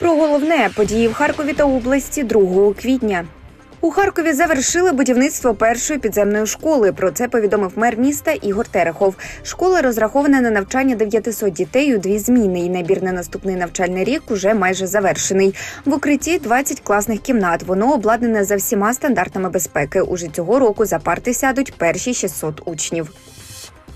Про головне події в Харкові та області 2 квітня. У Харкові завершили будівництво першої підземної школи. Про це повідомив мер міста Ігор Терехов. Школа розрахована на навчання 900 дітей у дві зміни. І набір на наступний навчальний рік уже майже завершений. В укритті 20 класних кімнат. Воно обладнане за всіма стандартами безпеки. Уже цього року за парти сядуть перші 600 учнів.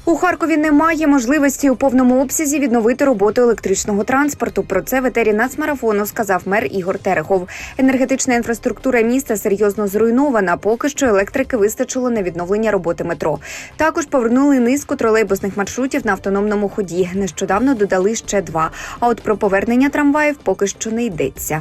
У Харкові немає можливості у повному обсязі відновити роботу електричного транспорту. Про це в нацмарафону сказав мер Ігор Терехов. Енергетична інфраструктура міста серйозно зруйнована. Поки що електрики вистачило на відновлення роботи метро. Також повернули низку тролейбусних маршрутів на автономному ході. Нещодавно додали ще два. А от про повернення трамваїв поки що не йдеться.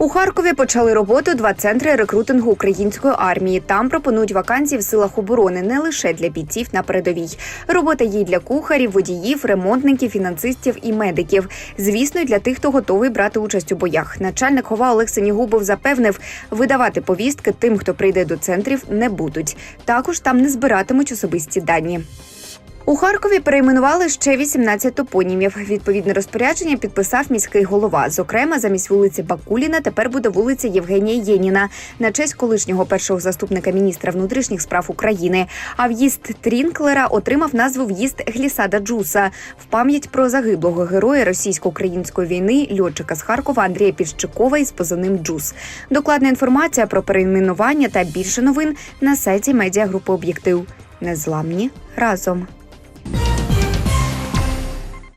У Харкові почали роботу два центри рекрутингу української армії. Там пропонують вакансії в силах оборони не лише для бійців на передовій. Робота є для кухарів, водіїв, ремонтників, фінансистів і медиків. Звісно, для тих, хто готовий брати участь у боях. Начальник хова Олег Сенігубов запевнив, видавати повістки тим, хто прийде до центрів, не будуть. Також там не збиратимуть особисті дані. У Харкові перейменували ще 18 топонімів. Відповідне розпорядження підписав міський голова. Зокрема, замість вулиці Бакуліна тепер буде вулиця Євгенія Єніна на честь колишнього першого заступника міністра внутрішніх справ України. А в'їзд Трінклера отримав назву в'їзд Глісада Джуса в пам'ять про загиблого героя російсько-української війни льотчика з Харкова Андрія Піщикова із позивним Джус. Докладна інформація про перейменування та більше новин на сайті медіагрупи Об'єктив. Незламні разом.